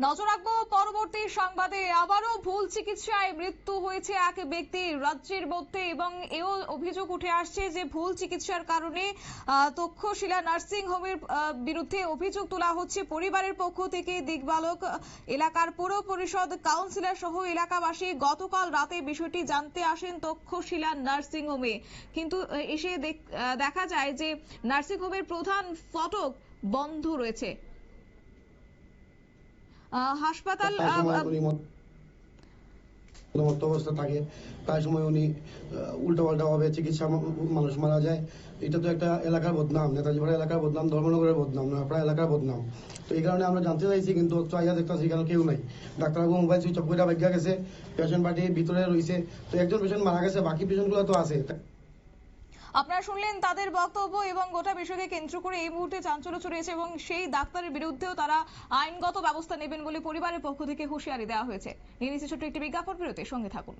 নজর রাখব পরবর্তী সংবাদে। আবারও ভুল চিকিৎসায় মৃত্যু হয়েছে এক ব্যক্তির রাজ্যের মধ্যে এবং এও অভিযোগ উঠে আসছে যে ভুল চিকিৎসার কারণে তক্ষশিলা নার্সিং হোমের বিরুদ্ধে অভিযোগ তোলা হচ্ছে। পরিবারের পক্ষ থেকে দিগবালক আহ, এলাকার পৌর পরিষদ কাউন্সিলর সহ এলাকাবাসী গতকাল রাতে বিষয়টি জানতে আসেন তক্ষশিলা নার্সিং হোমে। কিন্তু এসে দেখ- যায় যে নার্সিং হোমের প্রধান ফটক বন্ধ রয়েছে। হাসপাতাল মত- অবস্থা থাকে। প্রায় সময় উনি উল্টো পাল্টা ভাবে চিকিৎসা মানুষ মারা যায়। এটা তো একটা এলাকার বদনাম নেতাজি পাড়া এলাকার বদনাম ধর্মনগরের বদনাম নয়াপাড়া এলাকার বদনাম। তো এই কারণে আমরা জানতে চাইছি কিন্তু তো আইয়া দেখতেছি কেন কেউ নাই। ডাক্তারবাবু মোবাইল সুইচ অফ করে গেছে পেশেন্ট পার্টি ভিতরে রয়েছে তো একজন পেশেন্ট মারা গেছে বাকি পেশেন্টগুলো তো আছে। আপনারা শুনলেন তাদের বক্তব্য এবং গোটা বিষয়কে কেন্দ্র করে এই মুহূর্তে চাঞ্চল্য ছড়িয়েছে এবং সেই ডাক্তারের বিরুদ্ধেও তারা আইনগত ব্যবস্থা নেবেন বলে পরিবারের পক্ষ থেকে হুঁশিয়ারি দেওয়া হয়েছে। নিয়ে নিচ্ছে ছোট্ট একটি বিজ্ঞাপন, বিরতির সঙ্গে থাকুন।